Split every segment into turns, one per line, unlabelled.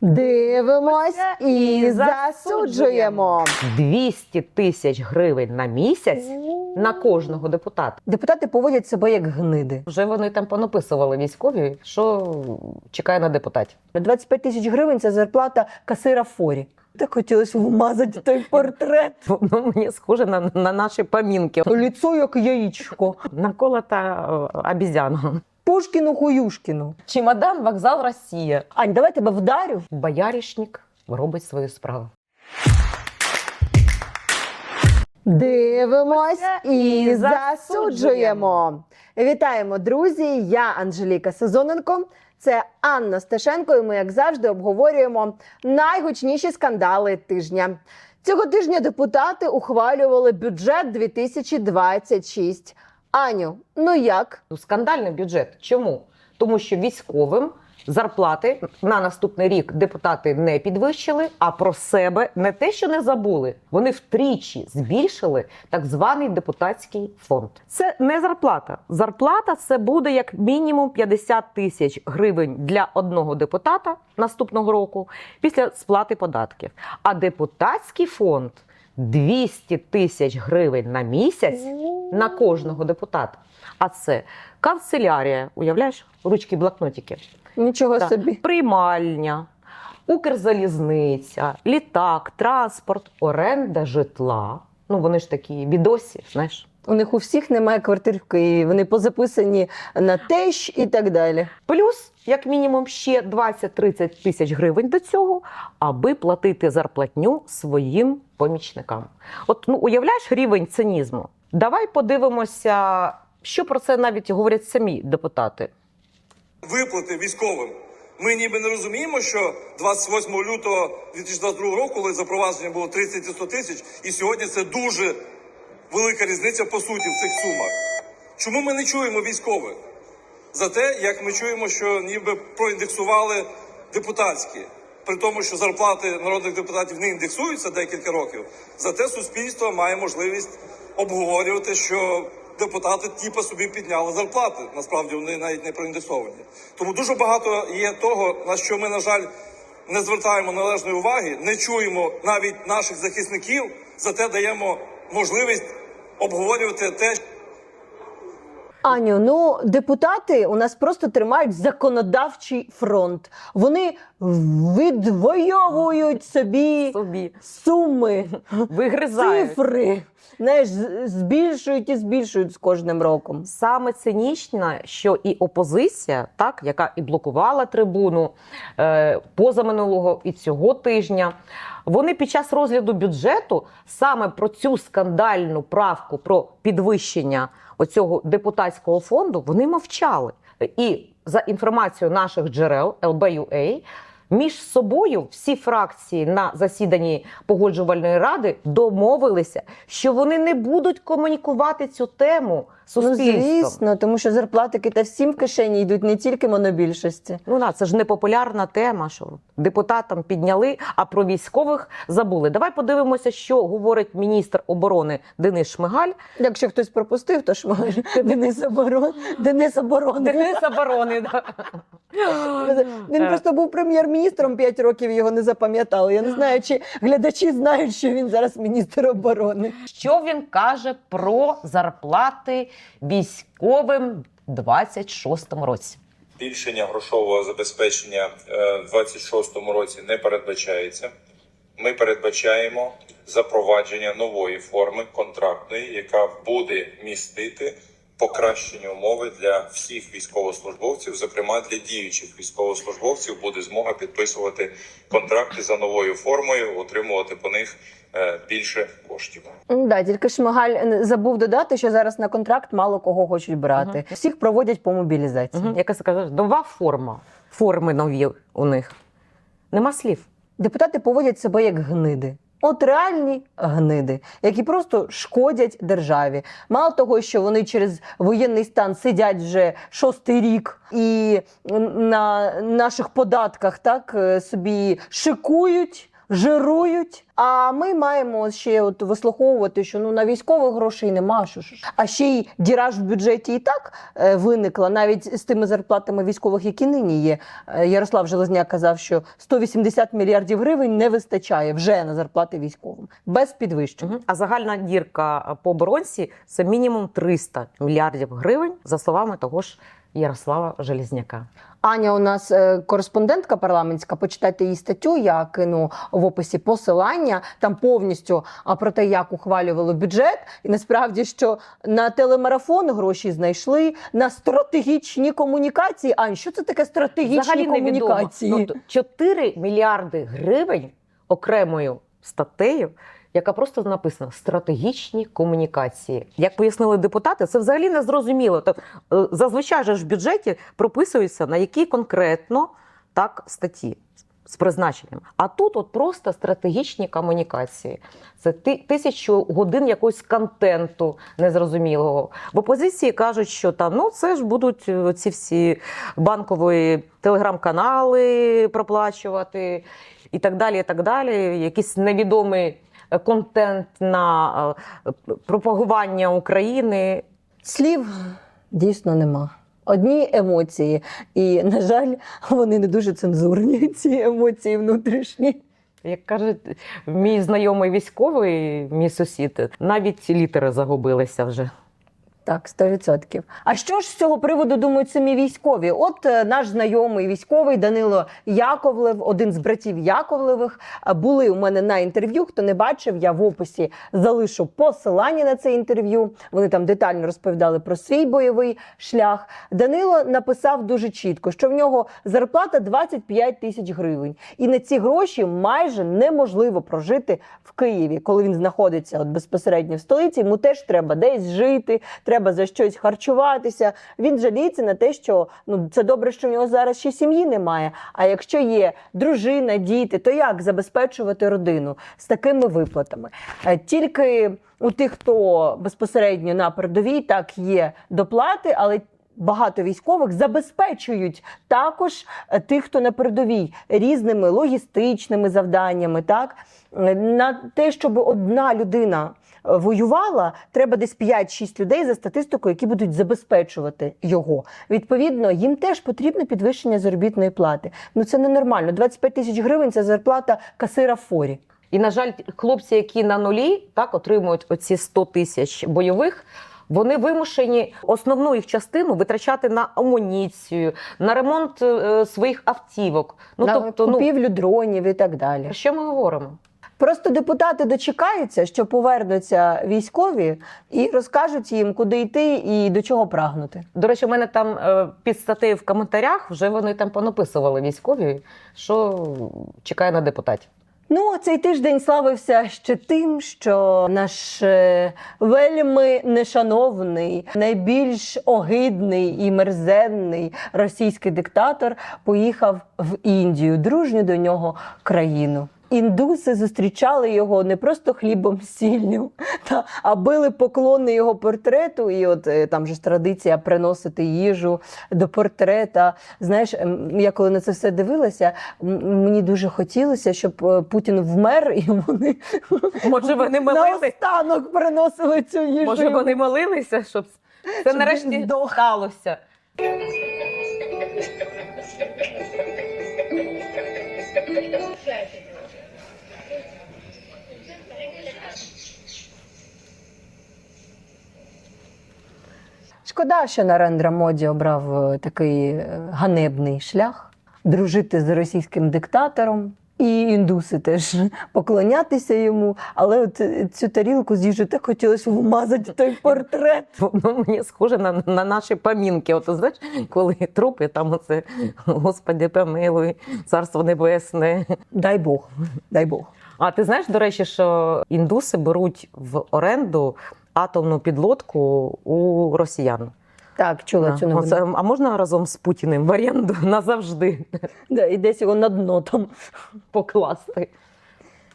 Дивимось і засуджуємо.
200 тисяч гривень на місяць на кожного депутата.
Депутати поводять себе як гниди.
Вже вони там понаписували військові, що чекає на депутатів.
25 тисяч гривень це зарплата касира форі. Так хотілося вмазати той портрет.
Ну, мені схоже на, на наші помінки.
Лицо як яєчко.
Наколота е, обізяна.
Пушкіну хуюшкіну.
Чемодан, вокзал, Росія.
Ань, давай тебе вдарю.
Бояришник робить свою справу.
Дивимось і засуджуємо. Вітаємо, друзі! Я Анжеліка Сезоненко. Це Анна Стешенко, і ми, як завжди, обговорюємо найгучніші скандали тижня. Цього тижня депутати ухвалювали бюджет 2026. Аню, ну як?
Ну, Скандальний бюджет. Чому? Тому що військовим зарплати на наступний рік депутати не підвищили, а про себе не те, що не забули. Вони втричі збільшили так званий депутатський фонд. Це не зарплата. Зарплата це буде як мінімум 50 тисяч гривень для одного депутата наступного року після сплати податків. А депутатський фонд 200 тисяч гривень на місяць на кожного депутата. А це канцелярія, уявляєш, ручки, блокнотики,
Нічого
Так.
собі.
приймальня, Укрзалізниця, літак, транспорт, оренда житла. Ну вони ж такі відосі, знаєш.
У них у всіх немає квартир в Києві. Вони позаписані на тещ і так далі.
Плюс, як мінімум, ще 20-30 тисяч гривень до цього, аби платити зарплатню своїм помічникам. От ну уявляєш рівень цинізму. Давай подивимося, що про це навіть говорять самі депутати.
виплати військовим. Ми ніби не розуміємо, що 28 лютого 2022 року, коли запровадження було 30 і 100 тисяч, і сьогодні це дуже велика різниця по суті в цих сумах. Чому ми не чуємо військових? За те, як ми чуємо, що ніби проіндексували депутатські, при тому, що зарплати народних депутатів не індексуються декілька років, зате суспільство має можливість обговорювати, що депутати типа собі підняли зарплати. Насправді вони навіть не проіндексовані. Тому дуже багато є того, на що ми, на жаль, не звертаємо належної уваги, не чуємо навіть наших захисників, зате даємо можливість обговорювати те,
Аню, ну депутати у нас просто тримають законодавчий фронт. Вони відвоюють собі
Собі
суми,
вигризають.
цифри. Знаєш, збільшують і збільшують з кожним роком.
Саме цинічно, що і опозиція, так яка і блокувала трибуну е, позаминулого і цього тижня, вони під час розгляду бюджету саме про цю скандальну правку про підвищення оцього депутатського фонду вони мовчали. І за інформацією наших джерел ЛБЮА, між собою всі фракції на засіданні погоджувальної ради домовилися, що вони не будуть комунікувати цю тему з
Ну, звісно, тому що зарплатики та всім в кишені йдуть не тільки монобільшості.
Ну на це ж не популярна тема, що депутатам підняли, а про військових забули. Давай подивимося, що говорить міністр оборони Денис Шмигаль.
Якщо хтось пропустив, то може Денис оборон, Денис оборони.
Денис оборони.
Він
Е.
просто був прем'єр-міністром 5 років, його не запам'ятали. Я не знаю, чи глядачі знають, що він зараз міністр оборони.
Що він каже про зарплати військовим в 26-му році?
Збільшення грошового забезпечення е, в 26-му році не передбачається. Ми передбачаємо запровадження нової форми контрактної, яка буде містити покращені умови для всіх військовослужбовців, зокрема для діючих військовослужбовців, буде змога підписувати контракти за новою формою, отримувати по них е, більше коштів.
Да, тільки Шмигаль е, забув додати, що зараз на контракт мало кого хочуть брати.
Ага.
Всіх проводять по мобілізації.
Угу. Яка сказав, нова форма. Форми нові у них. Нема слів.
Депутати поводять себе як гниди. От реальні гниди, які просто шкодять державі. Мало того, що вони через воєнний стан сидять вже шостий рік і на наших податках так е, собі шикують, жирують. А ми маємо ще от вислуховувати, що ну на військових грошей нема. Що ж. А ще й діраж в бюджеті і так е, виникла, навіть з тими зарплатами військових, які нині є. Е, Ярослав Железняк казав, що 180 мільярдів гривень не вистачає вже на зарплати військовим без підвищень.
Мгм. А загальна дірка по оборонці це мінімум 300 мільярдів гривень, за словами того ж Ярослава Желізняка.
Аня у нас е, кореспондентка парламентська. Почитайте її статтю. Я кину в описі посилання там повністю а, про те, як ухвалювали бюджет. І насправді, що на телемарафон гроші знайшли на стратегічні комунікації. Ань, що це таке стратегічні
Взагалі
комунікації?
Ну, 4 мільярди гривень окремою статтею, яка просто написана стратегічні комунікації. Як пояснили депутати, це взагалі не зрозуміло. То, е, зазвичай ж в бюджеті прописується на які конкретно так статті. З призначенням. А тут от просто стратегічні комунікації. Це ти- тисячу годин якогось контенту незрозумілого. В опозиції кажуть, що там ну це ж будуть е, ці всі банкові телеграм-канали проплачувати і так далі. і так далі. Якийсь невідомий контент на е, пропагування України.
Слів дійсно нема. Одні емоції, і на жаль, вони не дуже цензурні. Ці емоції внутрішні.
Як каже мій знайомий військовий, мій сусід, навіть літери загубилися вже.
Так, 100%. А що ж з цього приводу думають самі військові? От е, наш знайомий військовий Данило Яковлев, один з братів Яковлевих, е, були у мене на інтерв'ю. Хто не бачив, я в описі залишу посилання на це інтерв'ю. Вони там детально розповідали про свій бойовий шлях. Данило написав дуже чітко, що в нього зарплата 25 тисяч гривень, і на ці гроші майже неможливо прожити в Києві, коли він знаходиться от безпосередньо в столиці. Йому теж треба десь жити, треба за щось харчуватися. Він жаліється на те, що ну це добре, що в нього зараз ще сім'ї немає. А якщо є дружина, діти, то як забезпечувати родину з такими виплатами? Е, Тільки у тих, хто безпосередньо на передовій, так є доплати, але. Багато військових забезпечують також е, тих, хто на передовій різними логістичними завданнями. Так Е, на те, щоб одна людина воювала, треба десь 5-6 людей за статистикою, які будуть забезпечувати його. Відповідно, їм теж потрібно підвищення заробітної плати. Ну це ненормально. 25 тисяч гривень це зарплата касира в форі.
І, на жаль, хлопці, які на нулі так отримують оці 100 тисяч бойових. Вони вимушені основну їх частину витрачати на амуніцію, на ремонт е, своїх автівок. Ну
на
тобто, ну
дронів і так далі.
що ми говоримо?
Просто депутати дочекаються, що повернуться військові і розкажуть їм, куди йти і до чого прагнути.
До речі, у мене там е, під статтею в коментарях вже вони там понаписували військові, що чекає на депутатів.
Ну, цей тиждень славився ще тим, що наш е, вельми нешановний, найбільш огидний і мерзенний російський диктатор поїхав в Індію, дружню до нього країну. Індуси зустрічали його не просто хлібом сіллю, та, а били поклони його портрету. І от е, там же ж традиція приносити їжу до портрета. Знаєш, я коли на це все дивилася, мені дуже хотілося, щоб е, Путін вмер, і вони
Може, вони молили?
наостанок приносили цю їжу.
Може, вони молилися, щоб це
Щоб
нарешті сталося.
Шкода, що Нарендра Моді обрав е, такий е, ганебний шлях дружити з російським диктатором. І індуси теж поклонятися йому, але от е, цю тарілку з їжею так хотілося вмазати той портрет.
Воно мені схоже на, на наші памінки. От знаєш, коли трупи, там оце Господи, помилуй, царство небесне.
Дай Бог, дай Бог.
А ти знаєш, до речі, що індуси беруть в оренду атомну підлодку у росіян.
Так, чула цю новину.
Оце, а можна разом з Путіним в оренду назавжди
Да, і десь його на дно там.
покласти.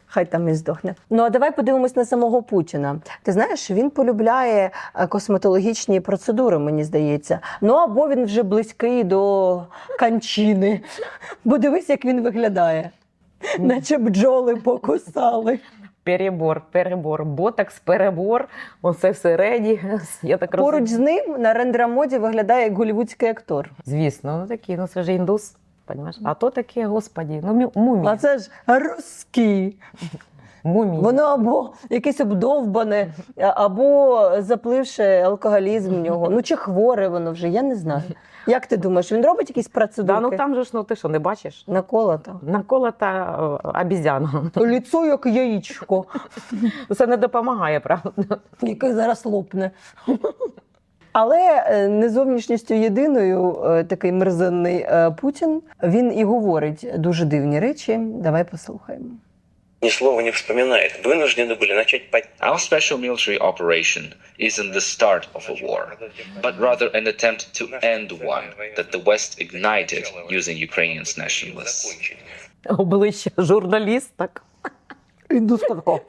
Хай там і здохне. Ну а давай подивимось на самого Путіна. Ти знаєш, він полюбляє е, косметологічні процедури, мені здається. Ну або він вже близький до кончини. Бо дивись, як він виглядає. наче бджоли покусали.
Перебор, перебор, ботокс, перебор. Оце всередині. Я так розумію.
З ним на рендерамоді виглядає як голівудський актор.
Звісно, ну такий, ну це ж індус. Понимаєш? А то таке, господі, ну мумі.
А це ж русський.
Мумія.
Воно або якесь обдовбане, або запливши алкоголізм в нього. Ну чи хворе воно вже, я не знаю. Як ти думаєш, він робить якісь процедури?
Да, ну там же ж, ну ти що, не бачиш?
Наколото.
Наколота е, обізяна.
Ліцо як яєчко,
Це не допомагає, правда?
яке зараз лопне. Але е, не зовнішністю єдиною е, такий мерзенний е, Путін. Він і говорить дуже дивні речі. Давай послухаємо
ни слова не вспоминает. Вынуждены были начать под...
Our special military operation isn't the start of a war, but rather an attempt to end one that the West ignited using Ukrainians nationalists.
Обличчя журналісток.
Іду сказав.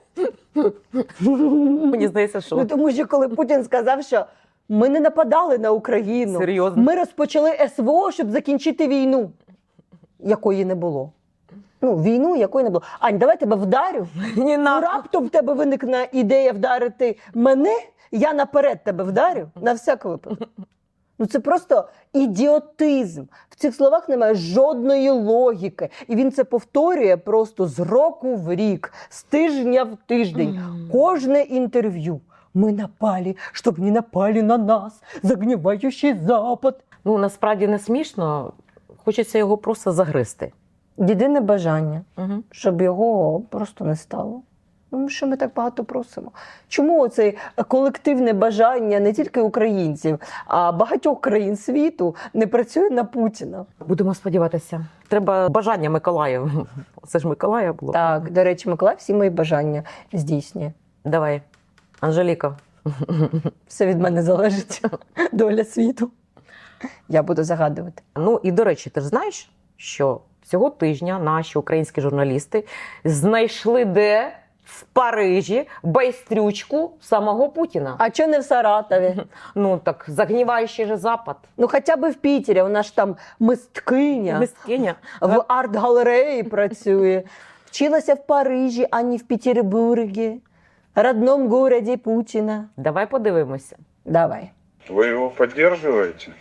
Мені здається,
Ну
що
тому що коли Путін сказав, що ми не нападали на Україну,
серйозно.
ми розпочали СВО, щоб закінчити війну, якої не було. Ну, війну, якої не було. Ань, давай тебе вдарю.
Ні,
Ну, раптом в тебе виникне ідея вдарити мене, я наперед тебе вдарю на всяк випадок. Ну це просто ідіотизм. В цих словах немає жодної логіки. І він це повторює просто з року в рік, з тижня в тиждень. Кожне інтерв'ю. Мы напали, чтобы не напали на нас, загнивающий Запад.
Ну насправді не смішно. Хочеться його просто загризти.
Єдине бажання,
Угу.
щоб його просто не стало. Ну, що ми так багато просимо? Чому це колективне бажання не тільки українців, а багатьох країн світу не працює на Путіна?
Будемо сподіватися. Треба бажання Миколаїв. Це ж Миколая було.
Так, до речі, Миколай всі мої бажання здійснює.
Давай, Анжеліка.
Все від мене залежить доля світу. Я буду загадувати.
Ну і до речі, ти ж знаєш, що цього тижня наші українські журналісти знайшли де в Парижі байстрючку самого Путіна.
А чого не в Саратові?
Ну так загніваючий же запад.
Ну, хоча б в Пітері, вона ж там мисткиня.
Мискиня.
в арт-галереї працює. Вчилася в Парижі, а не в Петербургі, родном городі Путіна.
Давай подивимося.
Давай.
Вы его поддерживаете?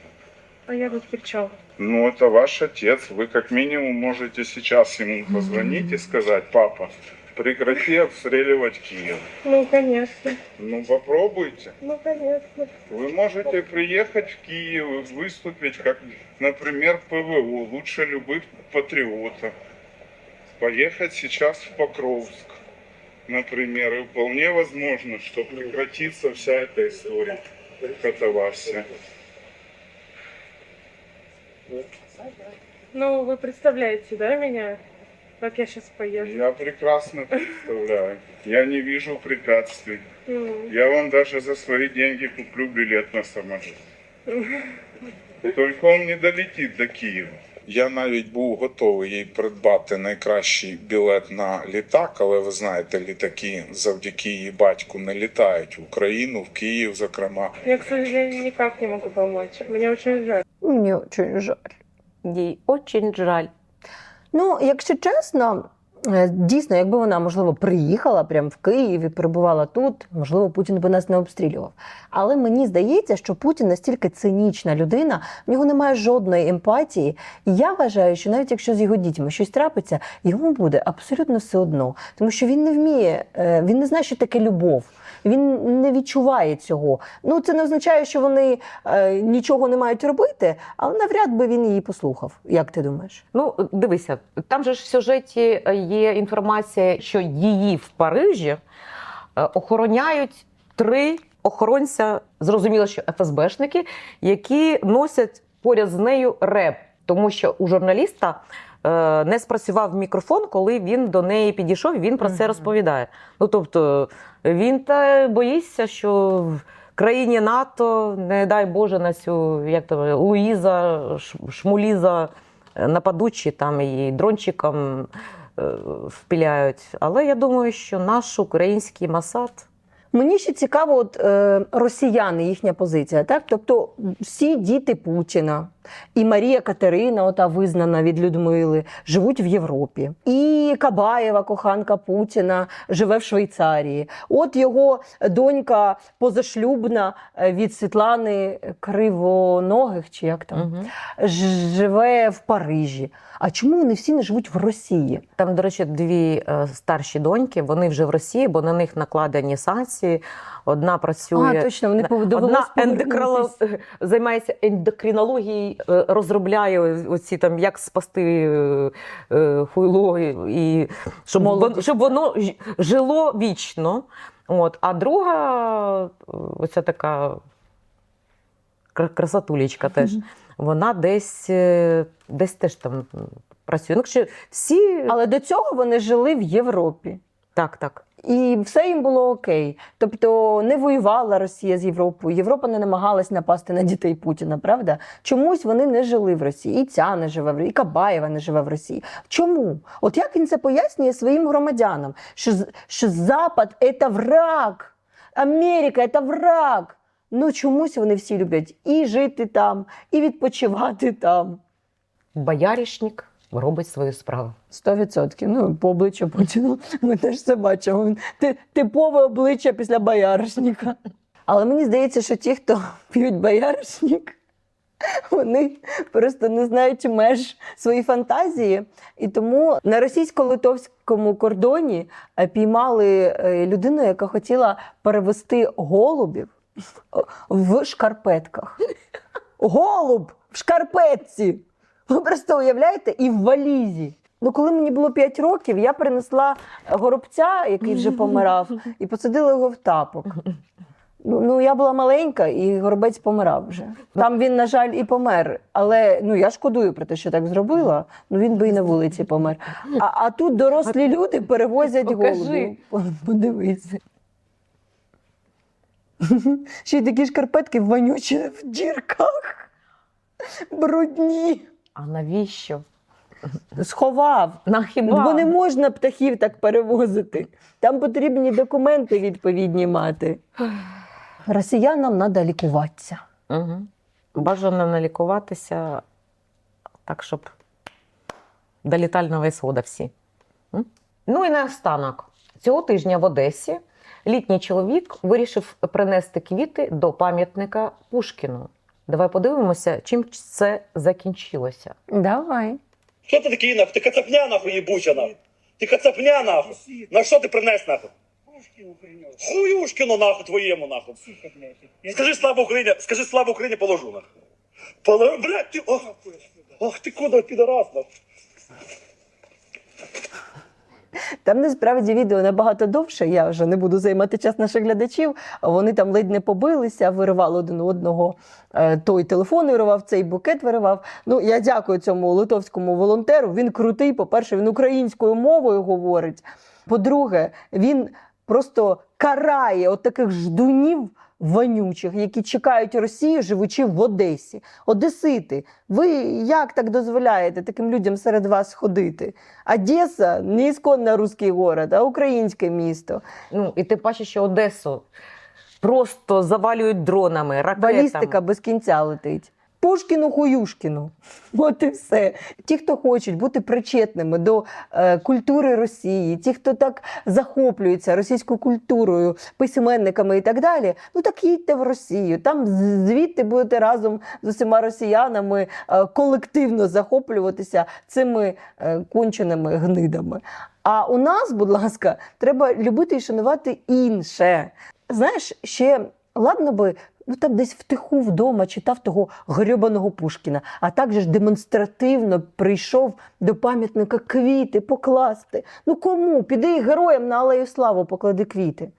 А я тут при чем?
Ну, это ваш отец. Вы как минимум можете сейчас ему позвонить и сказать, папа, прекрати обстреливать Киев.
Ну, конечно.
Ну, попробуйте.
Ну, конечно.
Вы можете приехать в Киев и выступить как, например, ПВО, лучше любых патриотов. Поехать сейчас в Покровск, например, и вполне возможно, что прекратится вся эта история катавасия.
Ну, вы представляете, да, меня? Как я сейчас поеду?
Я прекрасно представляю. Я не вижу препятствий.
М.
Я вам даже за свои деньги куплю билет на самолет. Только он не долетить до Києва. Я навіть був готовий їй придбати найкращий білет на літак, але ви знаєте, літаки завдяки її батьку не літають в Україну, в Київ, зокрема.
Я, к сожалению, никак не могу помочь. Мені очень жаль.
Мені дуже жаль.
Їй дуже жаль.
Ну, якщо чесно, дійсно, якби вона, можливо, приїхала прямо в Київ і перебувала тут, можливо, Путін би нас не обстрілював. Але мені здається, що Путін настільки цинічна людина, в нього немає жодної емпатії. І я вважаю, що навіть якщо з його дітьми щось трапиться, йому буде абсолютно все одно, тому що він не вміє, е, він не знає, що таке любов. Він не відчуває цього. Ну це не означає, що вони е, нічого не мають робити, але навряд би він її послухав. Як ти думаєш?
Ну, дивися, там же ж в сюжеті е, є інформація, що її в Парижі е, охороняють три охоронця, зрозуміло, що ФСБшники, які носять поряд з нею реп, тому що у журналіста. Е, Не спрацював мікрофон, коли він до неї підійшов, і він про це розповідає. Ну тобто він та боїться, що в країні НАТО, не дай Боже, на цю як то Луїза, Шмуліза е, нападучі там і дрончиком е, впіляють. Але я думаю, що наш український Масад
Мені ще цікаво, от е, росіяни, їхня позиція, так? Тобто всі діти Путіна, І Марія Катерина, ота визнана від Людмили, живуть в Європі. І Кабаєва, коханка Путіна, живе в Швейцарії. От його донька позашлюбна е, від Світлани Кривоногих, чи як там,
Угу.
живе в Парижі. А чому вони всі не живуть в Росії?
Там, до речі, дві е, старші доньки, вони вже в Росії, бо на них накладені санкції. Одна працює.
А, точно, вони
Одна
довелось
займається ендокринологією, е, розробляє оці там, як спасти е, хуйло, і щоб,
Молодість.
вон, щоб воно жило вічно. От. А друга, е, оця така кра- красотулечка теж, вона десь, десь теж там працює. Ну, всі...
Але до цього вони жили в Європі.
Так, так.
І все їм було окей. Тобто не воювала Росія з Європою. Європа не намагалась напасти на дітей Путіна, правда? Чомусь вони не жили в Росії. І ця не живе в Росії, і Кабаєва не живе в Росії. Чому? От як він це пояснює своїм громадянам? Що, що Запад це враг, Америка це враг. Ну чомусь вони всі люблять і жити там, і відпочивати там.
Бояришник робить свою справу.
Сто відсотків. Ну, по обличчю Путіна ми теж це бачимо. Він ти- типове обличчя після бояришника. Але мені здається, що ті, хто п'ють бояришник, вони просто не знають меж своєї фантазії. І тому на російсько-литовському кордоні е, піймали е, людину, яка хотіла перевести голубів в шкарпетках. Голуб в шкарпетці. Ви просто уявляєте, і в валізі. Ну, коли мені було 5 років, я принесла горобця, який вже помирав, і посадила його в тапок. Ну, ну я була маленька, і горобець помирав вже. Там він, на жаль, і помер. Але ну я шкодую про те, що так зробила. Ну він би і на вулиці помер. А, а тут дорослі люди перевозять
Покажи.
голубів. По- Подивися. Ще й такі шкарпетки вонючі в дірках. Брудні.
А навіщо?
Сховав.
На?
Бо не можна птахів так перевозити. Там потрібні документи відповідні мати. Росіянам треба лікуватися.
Угу. Бажано налікуватися так, щоб до літального ісходу всі. М? Ну і наостанок. Цього тижня в Одесі літній чоловік вирішив принести квіти до пам'ятника Пушкіну. Давай подивимося, чим це закінчилося.
Давай.
Що ти такий нахуй? Ти кацапня нахуй єбуча нахуй. Ти кацапня нахуй. На що ти принес нахуй? Хуюшкіну нахуй твоєму нахуй. Скажи слава Україні, скажи слава Україні, положу нахуй. Поло... Блядь, ти, ох, ох ти куди, підарас нахуй.
Там насправді відео набагато довше. Я вже не буду займати час наших глядачів. Вони там ледь не побилися, виривали один одного. Е, Той телефон виривав, цей букет виривав. Ну я дякую цьому литовському волонтеру. Він крутий. По-перше, він українською мовою говорить. По-друге, він просто карає от таких ждунів вонючих, які чекають Росію, живучи в Одесі. Одесити, ви як так дозволяєте таким людям серед вас ходити? Одеса не ісконно русський город, а українське місто.
Ну, і ти бачиш, що Одесу просто завалюють дронами, ракетами.
Балістика без кінця летить. Пушкіну хуюшкіну. От і все. Ті, хто хочуть бути причетними до е, культури Росії, ті, хто так захоплюється російською культурою, письменниками і так далі, ну так їдьте в Росію. Там звідти будете разом з усіма росіянами е, колективно захоплюватися цими е, конченими гнидами. А у нас, будь ласка, треба любити і шанувати інше. Знаєш, ще ладно би ну там десь втиху вдома читав того грьобаного Пушкіна, а також ж демонстративно прийшов до пам'ятника квіти покласти. Ну кому? Піди героям на Алею Славу поклади квіти,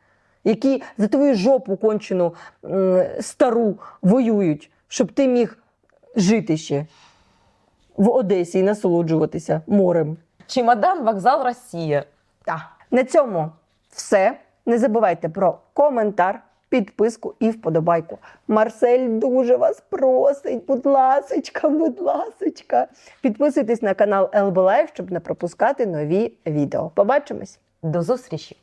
які за твою жопу кончену стару воюють, щоб ти міг жити ще в Одесі і насолоджуватися морем.
Чемодан, вокзал, Росія.
Так. На цьому все. Не забувайте про коментар, підписку і вподобайку. Марсель дуже вас просить, будь ласочка, будь ласочка. Підписуйтесь на канал LB Life, щоб не пропускати нові відео. Побачимось!
До зустрічі!